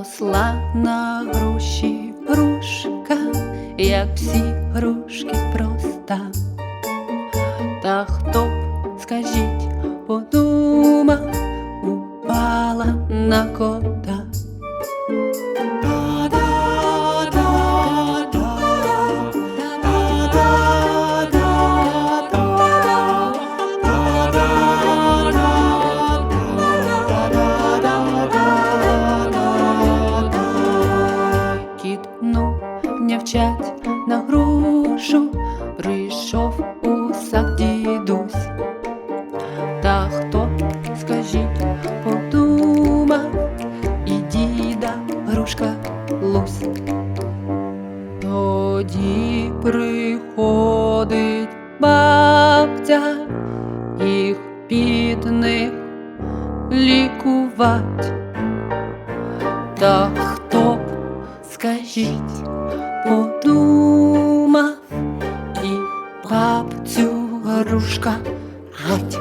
Росла на груші грушка, як всі грушки проста. Та хто б, скажіть, подумав, упала на кота. Нявчать на грушу, прийшов у сад дідусь. Та хто, скажіть, подумав, і діда грушка лусь. Тоді приходить бабця, їх бідних лікувать. Та хто б, скажіть, подумав, і бабцю грушка гать.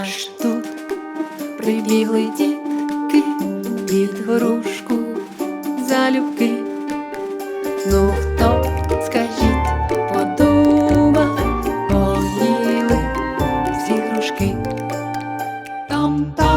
Аж тут прибігли дітки під грушку залюбки. Ну хто скажіть, подумав, поїли всі грушки там там.